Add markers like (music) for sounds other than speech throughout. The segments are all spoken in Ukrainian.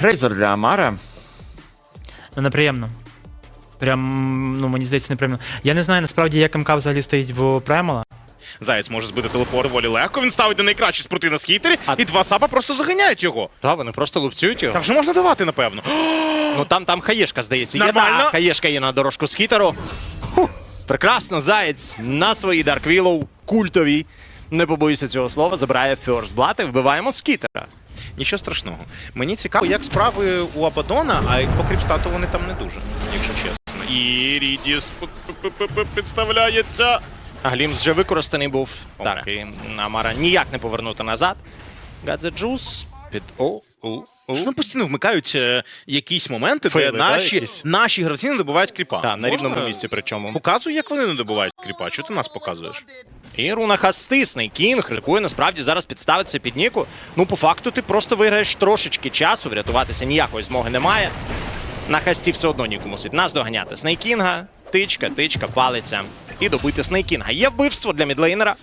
Рейзер для Амара. Ну, неприємно. Прям, ну мені здається, неприємно. Я не знаю насправді, як МК взагалі стоїть в Праймала. Заєць може збити телепорт доволі легко. Він ставить на найкращі спорти на скітері, А- і два сапа просто заганяють його. Та, вони просто лупцюють його. Та вже можна давати, напевно. (gasps) Ну там, там хаєшка, здається. Є, Нормально. да, хаєшка є на дорожку скітеру. Прекрасно, заєць на своїй Dark Willow, культовій. Не побоюся цього слова, забирає First Blood і вбиваємо скітера. Нічого страшного. Мені цікаво, як справи у Абадона, а по кріпстату вони там не дуже, якщо чесно. І Рідіс підставляється. А Глімс вже використаний був. Так, і Амара ніяк не повернути назад. Гадзе Джус під о, о, о. Що нам постійно вмикають е, якісь моменти, Фейли, де да, наші, якісь? наші гравці не добувають кріпа. Та, на Можна? рівному місці причому. Показуй, як вони не добувають кріпа. Чого ти нас показуєш? І руна хастисний. Кінг ризикує насправді зараз підставитися під Ніку. Ну, по факту, ти просто виграєш трошечки часу, врятуватися ніякої змоги немає. На хасті все одно Ніку мусить нас доганяти. Снейкінга, тичка, тичка, палиця. І добити Снейкінга. Є вбивство для мідлейнера.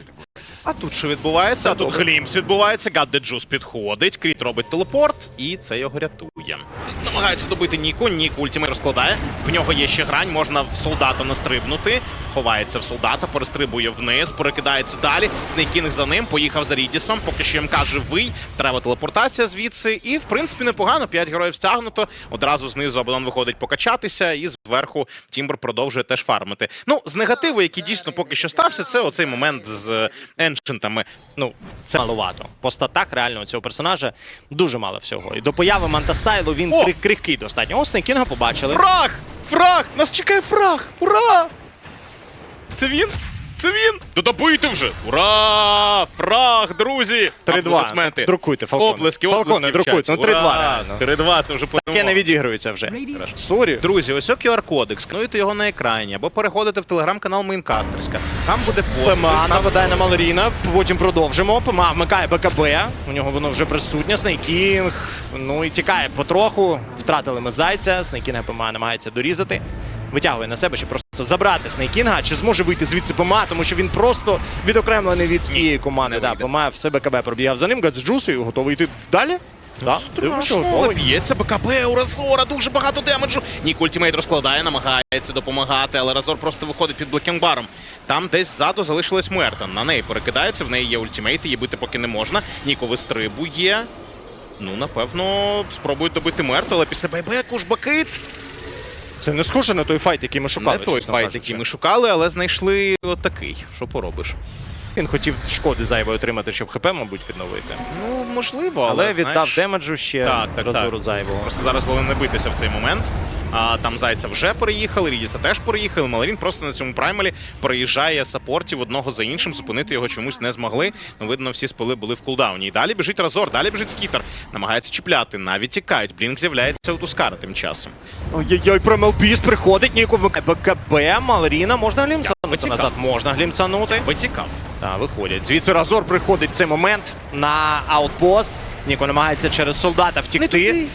А тут що відбувається? А тут Глімс відбувається, Гадде Джус підходить, Кріт робить телепорт, і це його рятує. Намагається добити Ніку, Ніку ультимейт розкладає. В нього є ще грань, можна в солдата настрибнути. Ховається в солдата, перестрибує вниз, перекидається далі. Снейкінг за ним, поїхав за Рідісом. Поки що МК живий. Треба телепортація звідси. І, в принципі, непогано. П'ять героїв стягнуто. Одразу знизу Абадон виходить покачатися, і зверху Тімбр продовжує теж фармити. Ну, з негативу, який дійсно поки що стався, це оцей момент з еншентами. Ну, це маловато. По статах реально у цього персонажа дуже мало всього. І до появи Мантастайлу він О! крихкий достатньо. Ось Кінга побачили. Фраг! Фраг! Нас чекає фраг! Ура! Це він? Це він! То добийте вже! Ура! Фраг, друзі! 3-2. Друкуйте, Фалконе. Оплески, Фалконе, друкуйте. Ну, 3-2 3-2, це вже Таке не відігрується вже. Сорі. Друзі, ось QR-кодик, скануйте його на екрані, або переходите в телеграм-канал Мейнкастерська. Там буде пост. ПМА нападає на Малоріна, потім продовжимо. ПМА вмикає БКБ, у нього воно вже присутнє. Снейкінг, ну і тікає потроху. Втратили ми зайця. Снейкінга ПМА намагається дорізати. Витягує на себе, щоб просто забрати Снейкінга. Чи зможе вийти звідси ПМА, тому що він просто відокремлений від всієї команди. Да, вийде. ПМА все БКБ пробігав за ним, Гадзджусою, готовий йти далі. Да, Страшно, б'ється БКБ у Разора, дуже багато демеджу. Нік ультимейт розкладає, намагається допомагати, але Разор просто виходить під блекінгбаром. Там десь ззаду залишилась Муерта. На неї перекидається, в неї є ультимейт, її бити поки не можна. Ніко вистрибує. Ну, напевно, спробують добити Муерту, але після байбеку ж бакит. Це не схоже на той файт, який ми шукали. Не той чесно файт, кажучи. який ми шукали, але знайшли отакий. Що поробиш? Він хотів шкоди зайвої отримати, щоб ХП, мабуть, відновити. Ну, можливо, але, Але віддав знаєш, демеджу ще Так, так, розору так. зайвого. Просто зараз головне не битися в цей момент. А, там Зайця вже переїхали, Рідіса теж переїхали. Маларін просто на цьому праймалі переїжджає саппортів одного за іншим. Зупинити його чомусь не змогли. Ну, видно, всі спили були в кулдауні. І далі біжить Разор, далі біжить Скітер. Намагається чіпляти, навіть тікають. Блінк з'являється у Тускара тим часом. Ой-ой-ой, Промелпіс приходить, Ніко в БКБ, Малоріна, можна глімсанути назад? Можна глімсанути. Витікав. Так, виходять. Звідси Разор приходить в цей момент на аутпост. Ніко намагається через солдата втікти.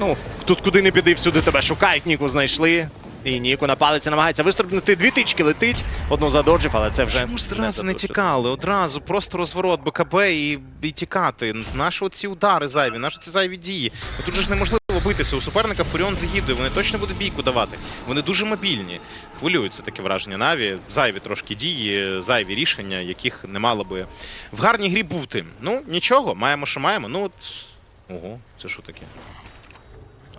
Ну, тут куди не піди, всюди тебе шукають, Ніку знайшли. І Ніку на палиці намагається вистрибнути. Дві тички летить, одну задоджив, але це вже. Чому ж зразу не задоджив. тікали? Одразу просто розворот БКБ і, і тікати. Наші ці удари зайві, наші ці зайві дії. Ну, Тут же ж неможливо битися. У суперника Фуріон загідує, вони точно будуть бійку давати. Вони дуже мобільні. Хвилюються таке враження Наві. Зайві трошки дії, зайві рішення, яких не мало би в гарній грі бути. Ну, нічого, маємо, що маємо. Ну от. Ого, це що таке?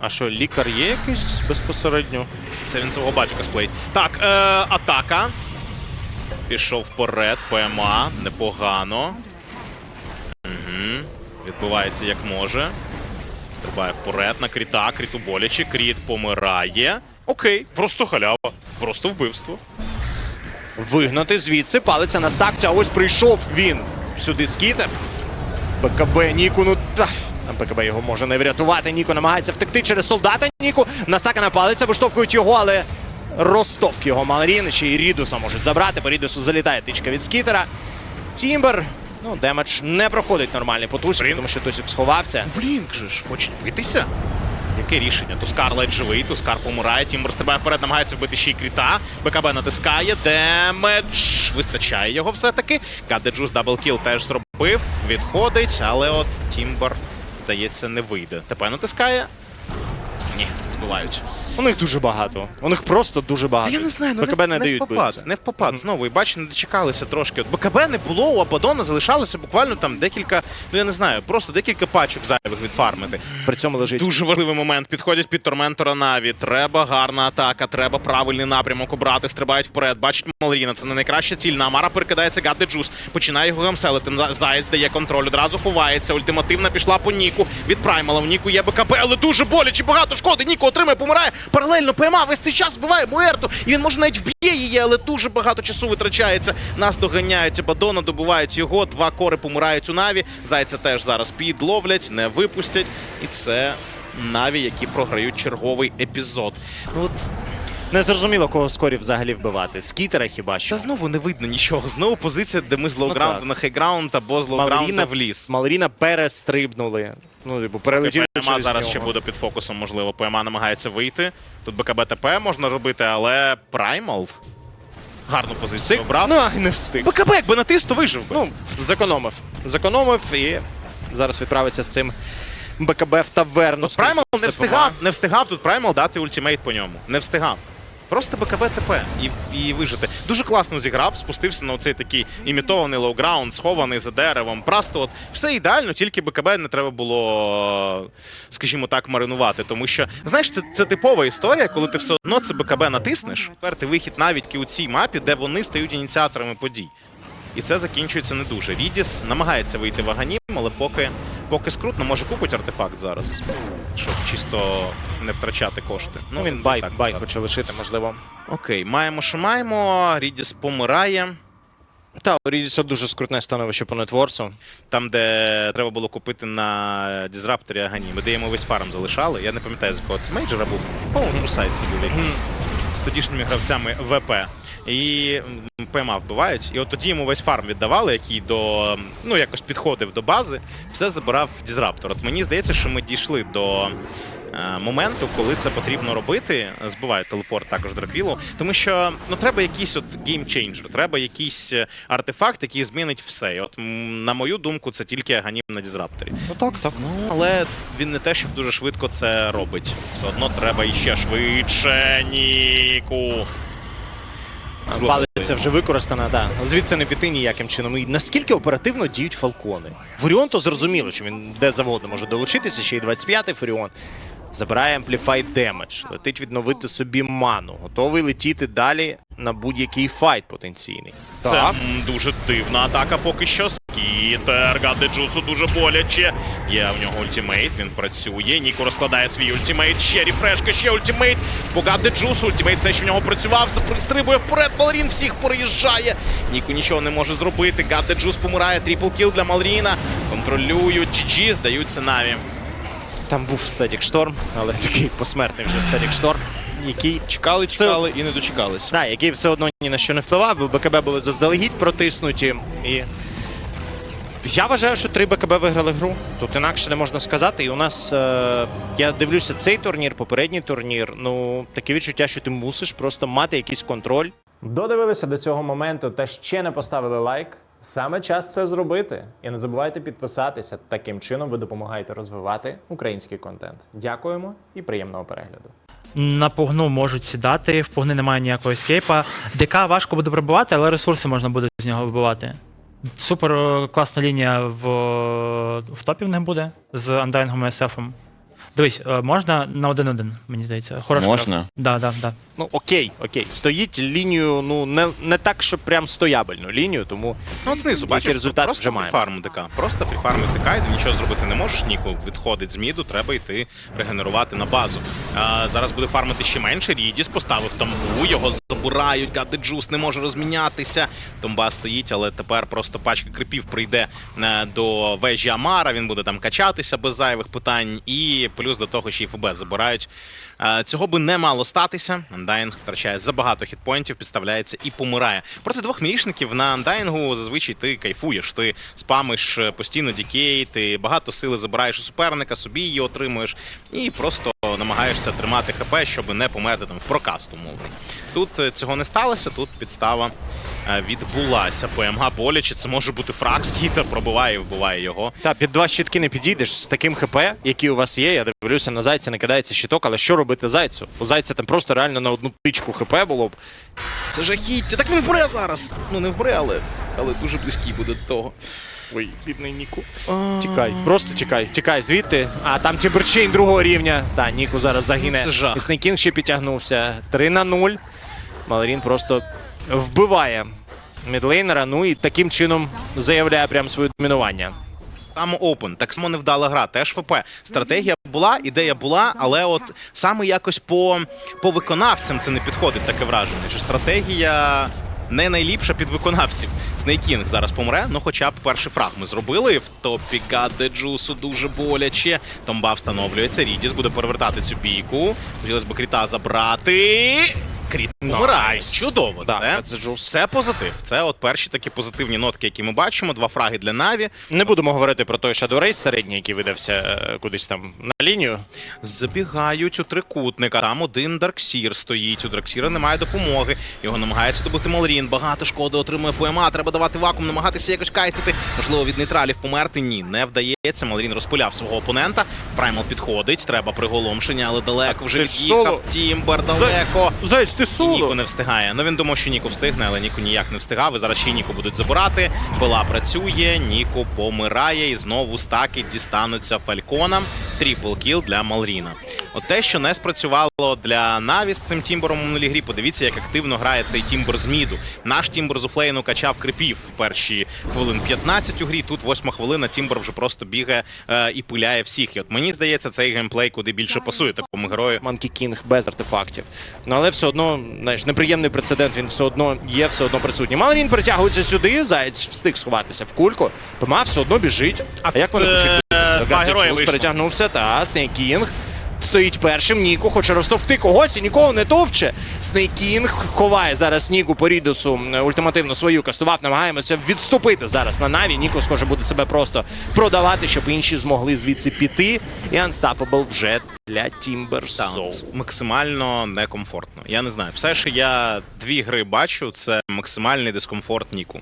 А що, лікар є якийсь безпосередньо? Це він свого батька сплеїть. Так, е, атака. Пішов вперед, ПМА. Непогано. Угу. Відбувається як може. Стрибає вперед на кріта. Кріту боляче. Кріт помирає. Окей, просто халява. Просто вбивство. Вигнати звідси, палиця на стакці, а ось прийшов він сюди скітер. БКБ Ніку, ну та, БКБ його може не врятувати. Ніко намагається втекти через солдата. Ніку настакана палиця, виштовхують його, але розтовк його Малрін. Ще й Рідуса можуть забрати, по Рідусу залітає тичка від скітера. Тімбер. Ну, демедж не проходить нормальний потусі, тому що Тусік сховався. Блінк же ж, хочуть битися. Яке рішення? Тускар ледь живий, Тускар помирає, Тімбер стрибає вперед, намагається вбити ще й кріта. БКБ натискає, демедж вистачає його все-таки. Гадеджус даблкіл теж зробив, відходить, але от Тімбер здається, не вийде. ТП натискає. Ні, збивають. У них дуже багато. У них просто дуже багато. Я не знаю, ну БКБ не, не, не дають в попад, битися. не в попад. Знову, і бачу, не дочекалися трошки. От БКБ не було, у Абадона залишалося буквально там декілька, ну я не знаю, просто декілька пачок зайвих відфармити. При цьому лежить Дуже важливий момент. Підходять під Торментора Наві. Треба гарна атака, треба правильний напрямок обрати. Стрибають вперед. Бачить Малріна. Це не найкраща ціль. На Амара перекидається Гадде Джус. Починає його гамселити. Заєць дає контроль. Одразу ховається. Ультимативна пішла по Ніку. Від Праймала. В Ніку є БКБ, але дуже боляче. Багато шкоди. Ніку отримає, помирає. Паралельно ПМА весь цей час вбиває Муерту. І він може навіть вб'є її, але дуже багато часу витрачається. Нас доганяють Абадона, добувають його. Два кори помирають у Наві. Зайця теж зараз підловлять, не випустять. І це Наві, які програють черговий епізод. Ну от не зрозуміло, кого скорі взагалі вбивати. Скітера хіба що. та знову не видно нічого. Знову позиція, де ми з лоуграунду так. на хейграунд або з лоуграунду Малоріна в ліс. Малоріна перестрибнули. Ну, типу, перелетіли ПМА через зараз нього. ще буде під фокусом, можливо. ПМА намагається вийти. Тут БКБ-ТП можна робити, але Праймал гарну позицію Встиг? обрав. Ну, а не встиг. БКБ, якби натис, то вижив би. Ну, зекономив. Зекономив і зараз відправиться з цим БКБ в таверну. Тут Праймал не встигав, не встигав тут Праймал дати ультимейт по ньому. Не встигав. Просто БКБ ТП і, і вижити. Дуже класно зіграв, спустився на оцей такий імітований лоуграунд, схований за деревом. Просто от все ідеально, тільки БКБ не треба було, скажімо так, маринувати. Тому що, знаєш, це, це типова історія, коли ти все одно це БКБ натиснеш. Четвертий вихід навіть у цій мапі, де вони стають ініціаторами подій. І це закінчується не дуже. Рідіс намагається вийти в Аганім, але поки, поки скрутно, може купить артефакт зараз, щоб чисто не втрачати кошти. Ну, він бай, так, бай так. хоче лишити, можливо. Окей, маємо, що маємо. Рідіс помирає. Та, у Рідіса дуже скрутне становище по нетворсу. Там, де треба було купити на Дізрапторі Аганім. Ми де йому весь фарм залишали. Я не пам'ятаю, з якого це мейджора був. По-моєму, Трусайці був якийсь. З тодішніми гравцями ВП. І ПМА вбивають. І от тоді йому весь фарм віддавали, який до ну якось підходив до бази, все забирав Дізраптор. От мені здається, що ми дійшли до. Е, Моменту, коли це потрібно робити, збиває телепорт також драбілу, тому що ну треба якийсь от геймчейнджер, треба якийсь е, артефакт, який змінить все. І от на мою думку, це тільки Аганім на Дізрапторі. Ну так, так. Ну, але він не те, щоб дуже швидко це робить. Все одно треба іще швидше, Ніку. Палиця вже використана, так. Звідси не піти ніяким чином. І наскільки оперативно діють фалкони? Фуріон то зрозуміло, що він де завгодно може долучитися, ще й 25-й Фуріон. Забирає Amplify Damage, летить відновити собі ману, готовий летіти далі на будь-який файт потенційний. Це м, дуже дивна атака поки що. Скітер, Гадеджусу дуже боляче. Є в нього ультимейт, він працює. Ніко розкладає свій ультимейт. Ще рефрешка, ще ультимейт. По Гадеджусу ультимейт все, що в нього працював, запристрибує вперед. Малрін всіх переїжджає. Ніку нічого не може зробити. Гадеджус помирає. Трипл кіл для Малріна. Контролюють. GG, здаються Наві. Там був Static Storm, але такий посмертний вже Static Storm, який Чекали, Все- чекали і не дочекались. Да, який все одно ні на що не впливав, бо БКБ були заздалегідь протиснуті. І я вважаю, що три БКБ виграли гру. Тут інакше не можна сказати. І у нас, е, я дивлюся, цей турнір, попередній турнір. Ну, таке відчуття, що ти мусиш просто мати якийсь контроль. Додивилися до цього моменту та ще не поставили лайк. Саме час це зробити. І не забувайте підписатися. Таким чином ви допомагаєте розвивати український контент. Дякуємо і приємного перегляду. На пугну можуть сідати, в пугни немає ніякого ескейпа. ДК важко буде пробивати, але ресурси можна буде з нього вибивати. Супер е, класна лінія в, в топі в них буде з Undying і SF. Дивись, е, можна на один-один, мені здається. Хороша Можна? гра. Да, да, да. Ну, окей, окей. Стоїть лінію, ну не, не так, що прям стоябельну лінію, тому Ну, от знизу, Який бачиш, результат просто вже маємо. фріфарм ДК. Просто фріфарм ДК, і ти нічого зробити не можеш. Ніку відходить з міду, треба йти регенерувати на базу. А, зараз буде фармити ще менше. Рідіс поставив тамбу, його забирають, гади джус не може розмінятися. Томба стоїть, але тепер просто пачка крипів прийде е, до вежі Амара. Він буде там качатися без зайвих питань. І плюс до того, ще й ФБ забирають. Цього би не мало статися. Undying втрачає забагато хітпоінтів, підставляється і помирає. Проти двох мілішників на Undying зазвичай ти кайфуєш, ти спамиш е, постійно дікей, ти багато сили забираєш у суперника, собі її отримуєш, і просто намагаєшся тримати ХП, щоб не померти там в прокаст умовний. Тут е, цього не сталося, тут підстава відбулася. ПМГ боляче, це може бути фраг, скітер пробиває і вбиває його. Та під два щитки не підійдеш з таким ХП, який у вас є. Я дивлюся на зайця, не кидається щиток, але що робити зайцю? У зайця там просто реально на одну тичку ХП було б. Це жахіття. Так він вбре зараз. Ну не вбре, але, але дуже близький буде до того. Ой, бідний Ніку. Тікай, просто тікай, тікай звідти. А там Тіберчейн другого рівня. Та, Ніку зараз загине. Це жах. Ще підтягнувся. 3 на 0. Малорін просто вбиває мідлейнера. Ну і таким чином заявляє прям своє домінування. Там Open, так само невдала гра, теж ФП. Стратегія була, ідея була, але от саме якось по, по виконавцям це не підходить таке враження, що стратегія не найліпша під виконавців. Снейкінг зараз помре, ну хоча б перший фраг ми зробили. В топі Гадде Джусу дуже боляче. Томба встановлюється. Рідіс буде перевертати цю бійку. Хотілося б кріта забрати. Кріт Найс. Чудово. Так, це, це це позитив. Це от перші такі позитивні нотки, які ми бачимо. Два фраги для Наві. Не будемо говорити про той Shadow Race середній, який видався е, кудись там на лінію. Забігають у трикутника. Там один Дарксір стоїть. У Дарксіра немає допомоги. Його намагається добити Малрін. Багато шкоди отримує ПМА. Треба давати вакуум, намагатися якось кайтити. Можливо, від нейтралів померти. Ні, не вдається. Малрін розпиляв свого опонента. Праймал підходить. Треба приголомшення, але далеко вже соло. від'їхав. Тімбер далеко. Зайць, ти І Ніко не встигає. Ну він думав, що Ніко встигне, але Ніко ніяк не встигав. І зараз ще й Ніко будуть забирати. Пила працює, Ніко помирає, і знову стаки дістануться Фальконам. Тріпл кіл для Малріна. От те, що не спрацювало для Наві з цим тімбером у минулій грі. Подивіться, як активно грає цей тімбер з міду. Наш тімбер з офлейну качав крипів в перші хвилин 15 у грі. Тут восьма хвилина. Тімбер вже просто бігає е, і пиляє всіх. І от мені здається, цей геймплей куди більше пасує такому герою. Манкі Кінг без артефактів. Ну але все одно, знаєш, неприємний прецедент, він все одно є, все одно присутній. Малорін притягується сюди, заяць встиг сховатися в кульку. ПМА все одно біжить. А, як вони е, хочуть два герої перетягнувся, та Снейкінг. Стоїть першим, Ніку хоче розтовкти когось і нікого не товче. Снейкінг ховає зараз Ніку по Рідусу ультимативно свою кастував. Намагаємося відступити зараз на Наві. Ніко схоже буде себе просто продавати, щоб інші змогли звідси піти. І Unstoppable вже для от максимально некомфортно. Я не знаю. Все, що я дві гри бачу, це максимальний дискомфорт Ніку.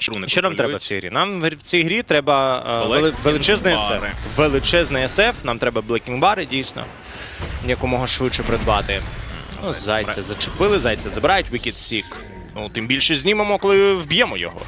Що нам треба в цій грі? Нам в цій грі треба е, величезний. SF. Величезний SF, нам треба блекінг-бари, дійсно. Якомога швидше придбати. Ну, зайця зачепили, зайця забирають, Wicked Sick. Ну, тим більше знімемо, коли вб'ємо його.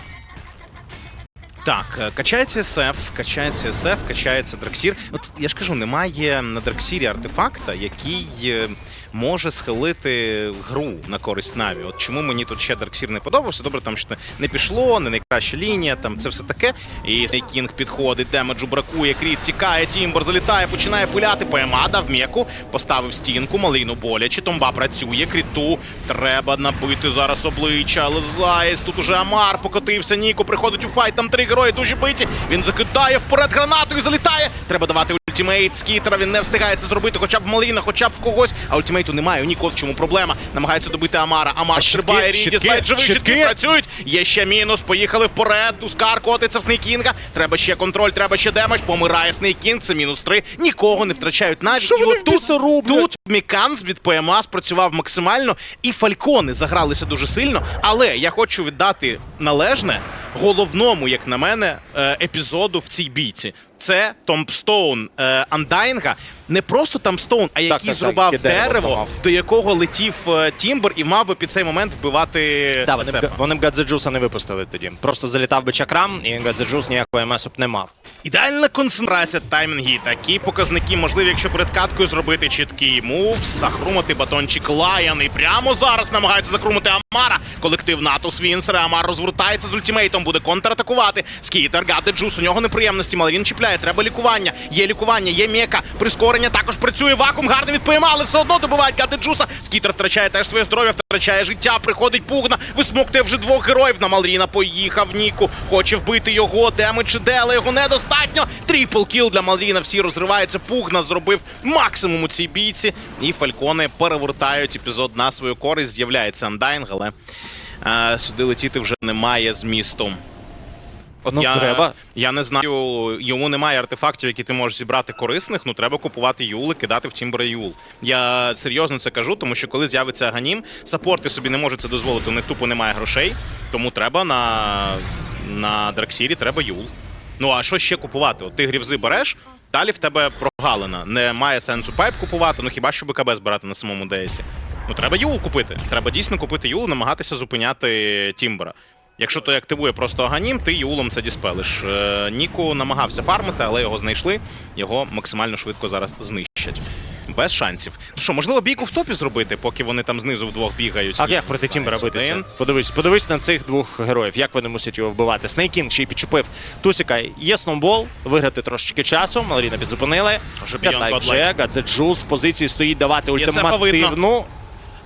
Так, е, качається СФ, качається СФ, качається Драксір. От я ж кажу, немає на Драксірі артефакта, який е, може схилити гру на користь Наві. От чому мені тут ще Драксір не подобався? Добре, там що не пішло, не найкраща лінія, там це все таке. І Снейкінг підходить, демеджу бракує, кріт тікає, Тімбер залітає, починає пиляти. ПМА дав м'яку, поставив стінку, малину боляче, томба працює, кріту. Треба набити зараз обличчя, але Заєць, тут уже Амар покотився, Ніко приходить у файт, там три герої дуже биті. Він закидає вперед гранату і залітає. Треба давати ультимейт скітера. Він не встигає це зробити, хоча б в Маліна, хоча б в когось. А ультимейту немає. У Ніко в чому проблема. Намагається добити Амара. Амар стрибає, Ріді, слайд живий, щитки працюють. Є ще мінус. Поїхали вперед. Тускар котиться в Снейкінга. Треба ще контроль, треба ще демедж. Помирає Снейкінг. Це мінус три. Нікого не втрачають навіть. Що І вони роблять? Тут Міканс від ПМА спрацював максимально, і Фалькони загралися дуже сильно. Але я хочу віддати належне головному, як на мене, е, епізоду в цій бійці. Це Томпстоун е, Андайнга. Не просто Томпстоун, а який так, так, зрубав так, дерево дерево, до якого летів е, Тімбер і мав би під цей момент вбивати Да, вони, б, вони б Гадзеджуса не випустили тоді. Просто залітав би чакрам, і Гадзеджус ніякого МС б не мав. Ідеальна концентрація таймінги. Такі показники можливі, якщо перед каткою зробити чіткий мув, захрумати батончик Лаян. І прямо зараз намагаються захрумати Амара. Колектив НАТО Свінсера. Амар розвертається з ультимейтом, буде контратакувати. Скітер, Гадде Джус. У нього неприємності. Малорін чіпляє. Треба лікування. Є лікування, є м'яка. Прискорення також працює. Вакуум гарно відпойма, але все одно добивають Гадде Джуса. Скітер втрачає теж своє здоров'я, втрачає життя. Приходить пугна. Висмоктує вже двох героїв. На Малріна поїхав Ніку. Хоче вбити його. Демедж іде, але його недостатньо. Трипл кіл для Малріна. Всі розриваються. Пугна зробив максимум у цій бійці. І Фалькони перевертають епізод на свою користь. З'являється Андайнг, але е, сюди летіти вже немає змісту. От Ну, я, треба. я не знаю, йому немає артефактів, які ти можеш зібрати корисних. Ну треба купувати юли, кидати в Тімбера юл. Я серйозно це кажу, тому що коли з'явиться Аганім, саппорти собі не можуть це дозволити. У них тупо немає грошей. Тому треба на, на Драксірі, треба юл. Ну а що ще купувати? От ти грівзи береш, далі в тебе прогалина. Немає сенсу пайп купувати, ну хіба що БКБ збирати на самому ДСі. Ну треба юл купити. Треба дійсно купити юл, намагатися зупиняти Тімбера. Якщо той активує просто аганім, ти юлом це діспелиш. Е, Ніку намагався фармити, але його знайшли. Його максимально швидко зараз знищать. Без шансів. Що, можливо, бійку в топі зробити, поки вони там знизу вдвох бігають. А як проти Тімбера бити це? Подивись, подивись на цих двох героїв, як вони мусять його вбивати. Снейкінг ще й підчепив Тусіка. Є сноубол, виграти трошечки часу. Малоріна підзупинили. Вже Beyond П'ятак Godlike. Джек, а це Джулс в позиції стоїть давати ультимативну.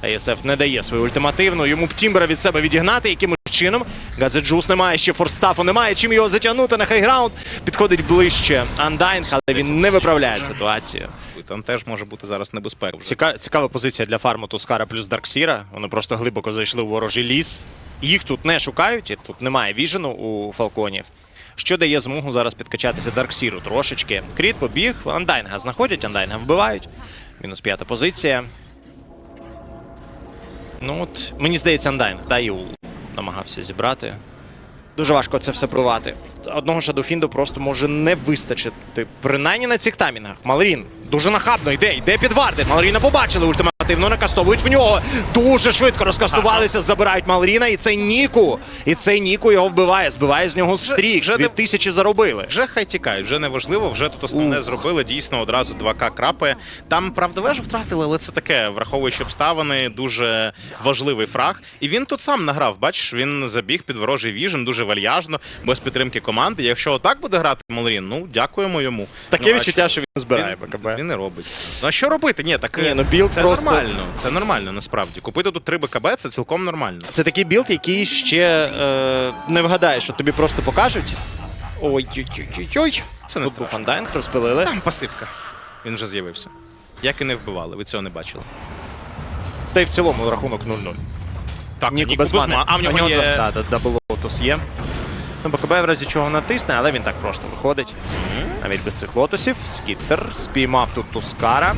А ЄСФ не дає свою ультимативну. Йому б Тімбера від себе відігнати. Якимось чином. Гадзе Джулс немає ще форстафу, немає чим його затягнути на хайграунд. Підходить ближче Андайнг, але він не виправляє ситуацію. Там теж може бути зараз небезпека. Ціка, цікава позиція для фарму Тускара плюс Дарксіра. Вони просто глибоко зайшли у ворожий ліс. Їх тут не шукають, і тут немає віжену у фалконів. Що дає змогу зараз підкачатися Дарксіру трошечки. Кріт побіг, Андайнга знаходять, Андайнга вбивають. Мінус п'ята позиція. Ну от, мені здається, Андайнг, та Іул намагався зібрати. Дуже важко це все провати. Одного Шадофінду просто може не вистачити. Принаймні на цих таймінгах. Малрін дуже нахабно йде, йде під варди. Малріна побачили ультимативно, накастовують в нього. Дуже швидко розкастувалися, забирають Малріна. І цей Ніку. І цей Ніку його вбиває, збиває з нього стрік. вже Дві тисячі заробили. Вже хай тікають, вже не важливо, вже тут основне Ух. зробили. Дійсно, одразу 2К крапає. Там, правда, вежу втратили, але це таке, враховуючи обставини, дуже важливий фраг. І він тут сам награв. Бачиш, він забіг під ворожий віжен дуже вальяжно, без підтримки команди. Якщо отак буде грати Малрін, ну дякуємо йому. Таке ну, відчуття, що- він збирає БКБ. Він не робить. Ну а що робити? Ні, так Ні, ну, білд це просто- нормально. Це нормально насправді. Купити тут 3 БКБ це цілком нормально. Це такий білд, який ще е, не вгадаєш, що тобі просто покажуть. Ой-ой-ой-ой. Це не Тут був страшно. Фандайнг, розпилили. Там пасивка. Він вже з'явився. Як і не вбивали, ви цього не бачили. Та й в цілому рахунок 0-0. Так, Ніку, без мани. А в нього є. Да, да, дабл лотос є. Ну, БКБ в разі чого натисне, але він так просто виходить. Навіть без цих лотосів. Скіттер спіймав тут Тускара.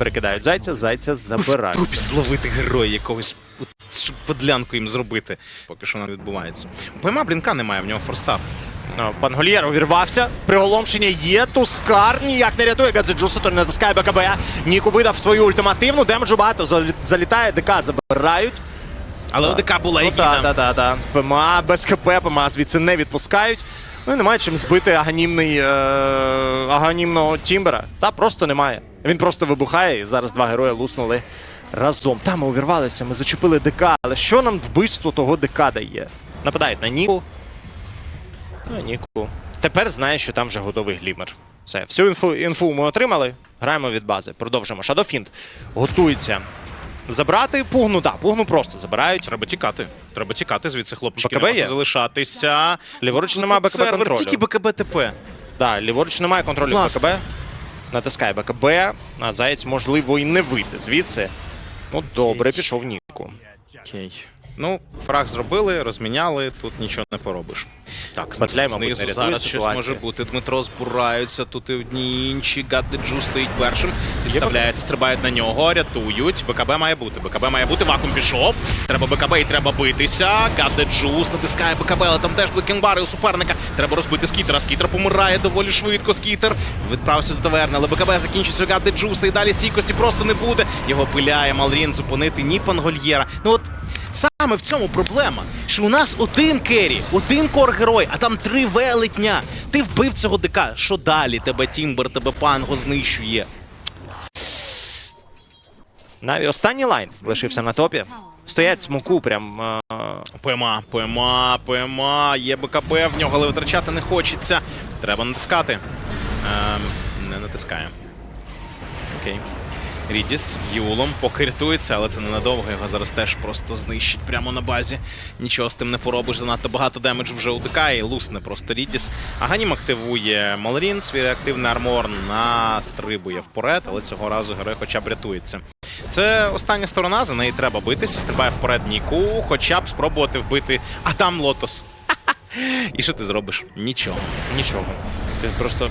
Перекидають зайця, зайця забирають. Тупі зловити героя якогось, щоб подлянку їм зробити. Поки що не відбувається. Пойма блінка немає, в нього форстав. Ну, Пан Гольєр увірвався. Приголомшення є. Тускар ніяк не рятує. Гадзеджуса, то не натискає БКБ. Ніку видав свою ультимативну. Демеджу багато. Залітає, ДК забирають. Але у ДК була Ну, і так, так, так, так. ПМА без КП, ПМА звідси не відпускають. Ну і немає чим збити аганімний, е, аганімного Тімбера. Та просто немає. Він просто вибухає, і зараз два герої луснули разом. Там ми увірвалися, ми зачепили ДК, але що нам вбивство того ДК дає? Нападають на Ніку. Ну, Ніку. Тепер знає, що там вже готовий глімер. Все, всю інфу, інфу ми отримали. Граємо від бази. Продовжимо. Shadowfiend готується забрати пугну. Так, пугну просто забирають. Треба тікати. Треба тікати звідси, хлопчики. БКБ є? залишатися. Ліворуч немає БКБ контролю. Тільки БКБ ТП. Да, ліворуч немає контролю. БКБ. Натискає БКБ, а Заєць, можливо, і не вийде звідси. Ну, добре, пішов Ніку. Окей. Ну, фраг зробили, розміняли, тут нічого не поробиш. Так, Батляй, мабуть, знизу зараз щось може бути. Дмитро збираються, тут і одні і інші. Гаддеджу стоїть першим. Підставляється, стрибають на нього, рятують. БКБ має бути. БКБ має бути. Вакуум пішов. Треба БКБ і треба битися. Гаддеджус натискає БКБ, але там теж блекінбари у суперника. Треба розбити скітера. Скітер помирає доволі швидко. Скітер відправився до таверни, але БКБ закінчиться Гаддеджуса і далі стійкості просто не буде. Його пиляє Малрін зупинити ні Пангольєра. Ну от Саме в цьому проблема, що у нас один керрі, один кор герой, а там три велетня. Ти вбив цього ДК. Що далі? Тебе Тімбер, тебе панго знищує. Навіть останній лайн лишився на топі. Стоять смоку, прям. е, ПМА, ПМА, ПМА, є БКБ в нього, але витрачати не хочеться. Треба натискати. Ем, не натискає. Окей. Рідіс Юлом поки рятується, але це ненадовго. Його зараз теж просто знищить прямо на базі. Нічого з тим не поробиш. Занадто багато демеджу вже у ДК і лусне просто Рідіс. Аганім активує Малрін, свій реактивний армор настрибує вперед, але цього разу герой хоча б рятується. Це остання сторона, за неї треба битися. Стрибає вперед Ніку, хоча б спробувати вбити. А там Лотос. (laughs) І що ти зробиш? Нічого. Нічого. Ти просто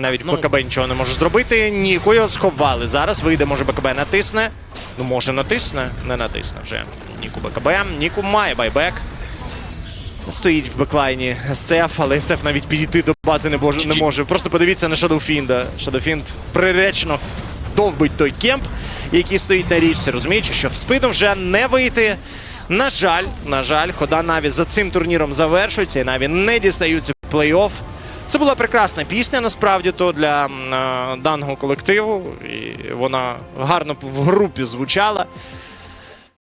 навіть Ну. БКБ нічого не може зробити. Ніку його сховали. Зараз вийде, може БКБ натисне. Ну, може натисне, не натисне вже. Ніку БКБ. Ніку має байбек. Стоїть в беклайні Сеф, але Сеф навіть підійти до бази не може. Не може. Просто подивіться на Шадоуфінда. Шадоуфінд приречено довбить той кемп, який стоїть на річці, розуміючи, що в спину вже не вийти. На жаль, на жаль, хода Наві за цим турніром завершується, і Наві не дістаються плей-офф. Це була прекрасна пісня, насправді, то для е, даного колективу. І вона гарно в групі звучала.